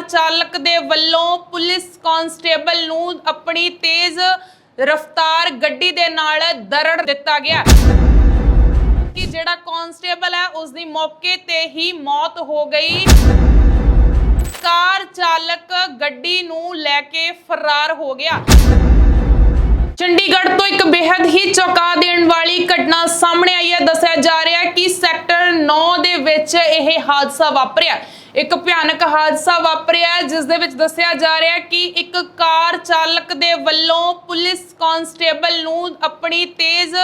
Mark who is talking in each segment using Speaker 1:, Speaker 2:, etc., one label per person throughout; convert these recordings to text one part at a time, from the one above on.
Speaker 1: ਕਾਰ ਚਾਲਕ ਦੇ ਵੱਲੋਂ ਪੁਲਿਸ ਕਾਂਸਟੇਬਲ ਨੂੰ ਆਪਣੀ ਤੇਜ਼ ਰਫ਼ਤਾਰ ਗੱਡੀ ਦੇ ਨਾਲ ਦਰੜ ਦਿੱਤਾ ਗਿਆ। ਕਿ ਜਿਹੜਾ ਕਾਂਸਟੇਬਲ ਹੈ ਉਸ ਦੀ ਮੌਕੇ ਤੇ ਹੀ ਮੌਤ ਹੋ ਗਈ। ਕਾਰ ਚਾਲਕ ਗੱਡੀ ਨੂੰ ਲੈ ਕੇ ਫਰਾਰ ਹੋ ਗਿਆ। ਚੰਡੀਗੜ੍ਹ ਤੋਂ ਇੱਕ ਬੇहद ਹੀ ਚੌਕਾ ਦੇਣ ਵਾਲੀ ਘਟਨਾ ਸਾਹਮਣੇ ਆਈ ਹੈ। ਦੱਸਿਆ ਜਾ ਰਿਹਾ ਹੈ ਕਿ ਸੈਕਟਰ 9 ਦੇ ਵਿੱਚ ਇਹ ਹਾਦਸਾ ਵਾਪਰਿਆ। ਇੱਕ ਭਿਆਨਕ ਹਾਦਸਾ ਵਾਪਰਿਆ ਜਿਸ ਦੇ ਵਿੱਚ ਦੱਸਿਆ ਜਾ ਰਿਹਾ ਕਿ ਇੱਕ ਕਾਰ ਚਾਲਕ ਦੇ ਵੱਲੋਂ ਪੁਲਿਸ ਕਾਂਸਟੇਬਲ ਨੂੰ ਆਪਣੀ ਤੇਜ਼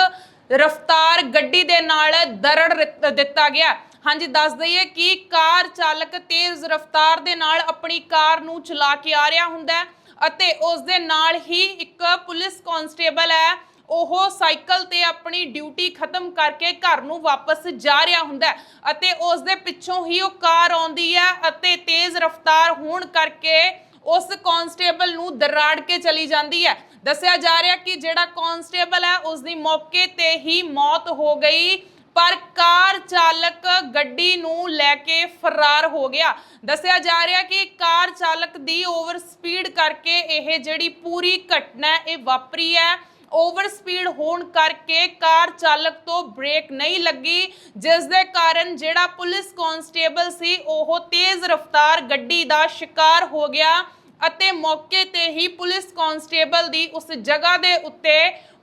Speaker 1: ਰਫ਼ਤਾਰ ਗੱਡੀ ਦੇ ਨਾਲ ਦਰੜ ਦਿੱਤਾ ਗਿਆ ਹਾਂਜੀ, ਦੱਸ ਦਈਏ ਕਿ ਕਾਰ ਚਾਲਕ ਤੇਜ਼ ਰਫ਼ਤਾਰ ਦੇ ਨਾਲ ਆਪਣੀ ਕਾਰ ਨੂੰ ਚਲਾ ਕੇ ਆ ਰਿਹਾ ਹੁੰਦਾ ਹੈ ਅਤੇ ਉਸ ਦੇ ਨਾਲ ਹੀ ਇੱਕ ਪੁਲਿਸ ਕਾਂਸਟੇਬਲ ਹੈ ਉਹ ਸਾਈਕਲ ਤੇ ਆਪਣੀ ਡਿਊਟੀ ਖਤਮ ਕਰਕੇ ਘਰ ਨੂੰ ਵਾਪਸ ਜਾ ਰਿਹਾ ਹੁੰਦਾ ਅਤੇ ਉਸ ਦੇ ਪਿੱਛੋਂ ਹੀ ਉਹ ਕਾਰ ਆਉਂਦੀ ਹੈ ਅਤੇ ਤੇਜ਼ ਰਫ਼ਤਾਰ ਹੋਣ ਕਰਕੇ ਉਸ ਕਾਂਸਟੇਬਲ ਨੂੰ ਦਰਾੜ ਕੇ ਚਲੀ ਜਾਂਦੀ ਹੈ। ਦੱਸਿਆ ਜਾ ਰਿਹਾ ਕਿ ਜਿਹੜਾ ਕਾਂਸਟੇਬਲ ਹੈ ਉਸ ਦੀ ਮੌਕੇ ਤੇ ਹੀ ਮੌਤ ਹੋ ਗਈ, ਪਰ ਕਾਰ ਚਾਲਕ ਗੱਡੀ ਨੂੰ ਲੈ ਕੇ ਫਰਾਰ ਹੋ ਗਿਆ। ਦੱਸਿਆ ਜਾ ਰਿਹਾ ਕਿ ਕਾਰ ਚਾਲਕ ਦੀ ਓਵਰ ਸਪੀਡ ਕਰਕੇ ਇਹ ਜਿਹੜੀ ਪੂਰੀ ਘਟਨਾ ਇਹ ਵਾਪਰੀ ਹੈ। ਓਵਰ ਸਪੀਡ ਹੋਣ ਕਰਕੇ ਕਾਰ ਚਾਲਕ ਤੋਂ ਬ੍ਰੇਕ ਨਹੀਂ ਲੱਗੀ ਜਿਸ ਦੇ ਕਾਰਨ ਜਿਹੜਾ ਪੁਲਿਸ ਕਾਂਸਟੇਬਲ ਸੀ, ਉਹ ਤੇਜ਼ ਰਫ਼ਤਾਰ ਗੱਡੀ ਦਾ ਸ਼ਿਕਾਰ ਹੋ ਗਿਆ ਅਤੇ ਮੌਕੇ ਤੇ ਹੀ ਪੁਲਿਸ ਕਾਂਸਟੇਬਲ ਦੀ ਉਸ ਜਗ੍ਹਾ ਦੇ ਉੱਤੇ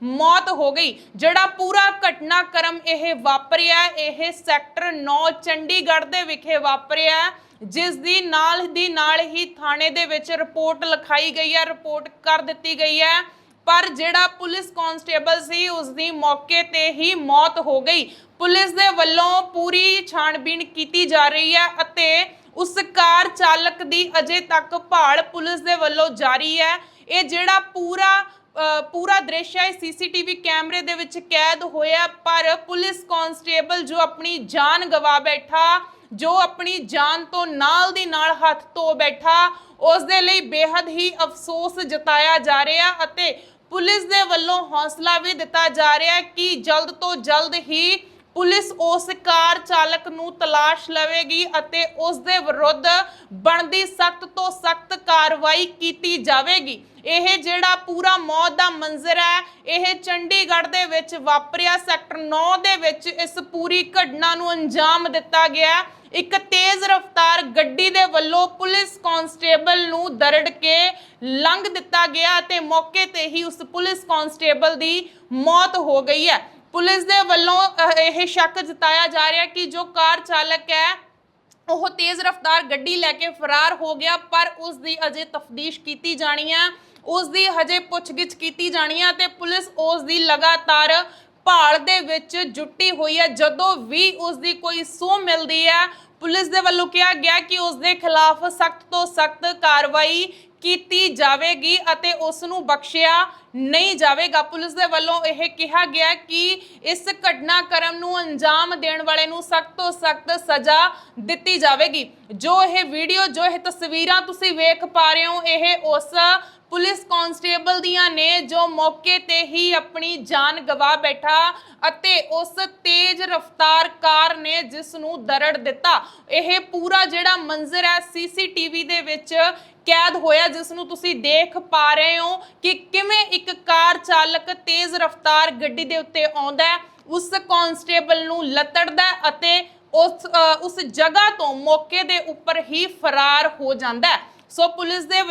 Speaker 1: ਮੌਤ ਹੋ ਗਈ, ਜਿਹੜਾ ਪੂਰਾ ਘਟਨਾਕ੍ਰਮ ਇਹ ਵਾਪਰਿਆ, ਇਹ ਸੈਕਟਰ 9 ਚੰਡੀਗੜ੍ਹ ਦੇ ਵਿਖੇ ਵਾਪਰਿਆ ਜਿਸ ਦੀ ਨਾਲ ਦੀ ਨਾਲ ਹੀ ਥਾਣੇ ਦੇ ਵਿੱਚ ਰਿਪੋਰਟ ਲਿਖਾਈ ਗਈ ਹੈ, ਰਿਪੋਰਟ ਕਰ ਦਿੱਤੀ ਗਈ ਹੈ। ਪਰ ਜਿਹੜਾ ਪੁਲਿਸ ਕਾਂਸਟੇਬਲ ਸੀ ਉਸ ਦੀ ਮੌਕੇ ਤੇ ਹੀ ਮੌਤ ਹੋ ਗਈ। ਪੁਲਿਸ ਦੇ ਵੱਲੋਂ ਪੂਰੀ ਛਾਣਬੀਣ ਕੀਤੀ ਜਾ ਰਹੀ ਹੈ ਅਤੇ ਉਸ ਕਾਰ ਚਾਲਕ ਦੀ ਅਜੇ ਤੱਕ ਭਾਲ ਪੁਲਿਸ ਦੇ ਵੱਲੋਂ ਜਾਰੀ ਹੈ। ਇਹ ਜਿਹੜਾ ਪੂਰਾ ਪੂਰਾ ਦ੍ਰਿਸ਼ ਹੈ ਸੀਸੀਟੀਵੀ ਕੈਮਰੇ ਦੇ ਵਿੱਚ ਕੈਦ ਹੋਇਆ, ਪਰ ਪੁਲਿਸ ਕਾਂਸਟੇਬਲ ਜੋ ਆਪਣੀ ਜਾਨ ਗਵਾ ਬੈਠਾ, ਜੋ ਆਪਣੀ ਜਾਨ ਤੋਂ ਨਾਲ ਦੀ ਨਾਲ ਹੱਥ ਧੋ ਬੈਠਾ ਉਸ ਦੇ ਲਈ ਬੇहद ਹੀ ਅਫਸੋਸ ਜਤਾਇਆ ਜਾ ਰਿਹਾ ਅਤੇ ਪੁਲਿਸ ਦੇ ਵੱਲੋਂ ਹੌਸਲਾ ਵੀ ਦਿੱਤਾ ਜਾ ਰਿਹਾ ਹੈ ਕਿ ਜਲਦ ਤੋਂ ਜਲਦ ਹੀ ਪੁਲਿਸ ਉਸ ਕਾਰ ਚਾਲਕ ਨੂੰ ਤਲਾਸ਼ ਲਵੇਗੀ ਅਤੇ ਉਸ ਦੇ ਵਿਰੁੱਧ ਬਣਦੀ ਸਖਤ ਤੋਂ ਸਖਤ ਕਾਰਵਾਈ ਕੀਤੀ ਜਾਵੇਗੀ। ਇਹ ਜਿਹੜਾ ਪੂਰਾ ਮੌਤ ਦਾ ਮੰਜ਼ਰ ਹੈ, ਇਹ ਚੰਡੀਗੜ੍ਹ ਦੇ ਵਿੱਚ ਵਾਪਰਿਆ, ਸੈਕਟਰ 9 ਦੇ ਵਿੱਚ ਇਸ ਪੂਰੀ ਘਟਨਾ ਨੂੰ ਅੰਜਾਮ ਦਿੱਤਾ ਗਿਆ ਇੱਕ ਤੇਜ਼ ਰਫ਼ਤਾਰ ਗੱਡੀ ਦੇ ਵੱਲੋਂ ਪੁਲਿਸ ਕਾਂਸਟੇਬਲ ਨੂੰ ਦਰੜ ਕੇ ਲੰਘ ਦਿੱਤਾ ਗਿਆ ਅਤੇ ਮੌਕੇ ਤੇ ਹੀ ਉਸ ਪੁਲਿਸ ਕਾਂਸਟੇਬਲ ਦੀ ਮੌਤ ਹੋ ਗਈ ਹੈ। ਪੁਲਿਸ ਦੇ ਵੱਲੋਂ ਇਹ ਸ਼ੱਕ ਜਤਾਇਆ ਜਾ ਰਿਹਾ ਕਿ ਜੋ ਕਾਰ ਚਾਲਕ ਹੈ, ਉਹ ਤੇਜ਼ ਰਫ਼ਤਾਰ ਗੱਡੀ ਲੈ ਕੇ ਫਰਾਰ ਹੋ ਗਿਆ, ਪਰ ਉਸ ਦੀ ਅਜੇ ਤਫਤੀਸ਼ ਕੀਤੀ ਜਾਣੀ ਹੈ। ਉਸ ਦੀ ਹਜੇ ਪੁੱਛਗਿੱਛ ਕੀਤੀ ਜਾਣੀ ਹੈ ਤੇ ਪੁਲਿਸ ਉਸ ਦੀ ਲਗਾਤਾਰ ਭਾਲ ਦੇ ਵਿੱਚ ਜੁਟੀ ਹੋਈ ਹੈ। ਜਦੋਂ ਵੀ ਉਸ ਦੀ ਕੋਈ ਸੂਹ ਮਿਲਦੀ ਹੈ, ਪੁਲਿਸ ਦੇ ਵੱਲੋਂ ਕਿਹਾ ਗਿਆ ਕਿ ਉਸ ਦੇ ਖਿਲਾਫ ਸਖਤ ਤੋਂ ਸਖਤ ਕਾਰਵਾਈ ਕੀਤੀ ਜਾਵੇਗੀ ਅਤੇ ਉਸ ਨੂੰ ਬਖਸ਼ਿਆ ਨਹੀਂ ਜਾਵੇਗਾ। ਪੁਲਿਸ ਦੇ ਵੱਲੋਂ ਇਹ ਕਿਹਾ ਗਿਆ ਕਿ ਇਸ ਘਟਨਾਕ੍ਰਮ ਨੂੰ ਅੰਜਾਮ ਦੇਣ ਵਾਲੇ ਨੂੰ ਸਖਤ ਤੋਂ ਸਖਤ ਸਜ਼ਾ ਦਿੱਤੀ ਜਾਵੇਗੀ। ਜੋ ਇਹ ਵੀਡੀਓ, ਜੋ ਇਹ ਤਸਵੀਰਾਂ ਤੁਸੀਂ ਵੇਖ ਪਾ ਰਹੇ ਹੋ, ਇਹ ਉਸ ਪੁਲਿਸ ਕਾਂਸਟੇਬਲ ਦੀਆਂ ਨੇ ਜੋ ਮੌਕੇ ਤੇ ਹੀ ਆਪਣੀ ਜਾਨ ਗਵਾ ਬੈਠਾ ਅਤੇ ਉਸ ਤੇਜ਼ ਰਫ਼ਤਾਰ ਕਾਰ ਨੇ ਜਿਸ ਨੂੰ ਦਰੜ ਦਿੱਤਾ। ਇਹ ਪੂਰਾ ਜਿਹੜਾ ਮੰਜ਼ਰ ਹੈ, ਸੀਸੀਟੀਵੀ ਦੇ ਵਿੱਚ ਕੈਦ ਹੋਇਆ ਜਿਸ ਨੂੰ ਤੁਸੀਂ ਦੇਖ ਪਾ ਰਹੇ ਹੋ ਕਿ ਕਿਵੇਂ ਇੱਕ ਕਾਰ ਚਾਲਕ ਤੇਜ਼ ਰਫ਼ਤਾਰ ਗੱਡੀ ਦੇ ਉੱਤੇ ਆਉਂਦਾ ਹੈ, ਉਸ ਕਾਂਸਟੇਬਲ ਨੂੰ ਲਤੜਦਾ ਅਤੇ ਉਸ ਉਸ ਜਗ੍ਹਾ ਤੋਂ ਮੌਕੇ ਦੇ ਉੱਪਰ ਹੀ ਫਰਾਰ ਹੋ ਜਾਂਦਾ ਹੈ। ਸੋ ਪੁਲਿਸ ਦੇ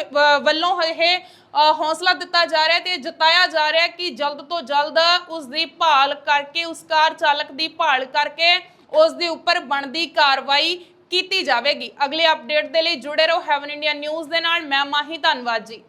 Speaker 1: ਵੱਲੋਂ ਇਹ ਅ, ਹੌਸਲਾ ਦਿੱਤਾ ਜਾ ਰਿਹਾ ਤੇ ਜਤਾਇਆ ਜਾ ਰਿਹਾ ਕਿ ਜਲਦ ਤੋਂ ਜਲਦ ਉਸ ਦੀ ਭਾਲ ਕਰਕੇ ਉਸ ਕਾਰ ਚਾਲਕ ਦੀ ਭਾਲ ਕਰਕੇ ਉਸ ਦੇ ਉੱਪਰ ਬਣਦੀ ਕਾਰਵਾਈ ਕੀਤੀ ਜਾਵੇਗੀ। ਅਗਲੇ ਅਪਡੇਟ ਦੇ ਲਈ ਜੁੜੇ ਰਹੋ ਹੈਵਨ ਇੰਡੀਆ ਨਿਊਜ਼ ਦੇ ਨਾਲ। ਮੈਂ ਮਾਹੀ ਧੰਨਵਾਦ ਜੀ।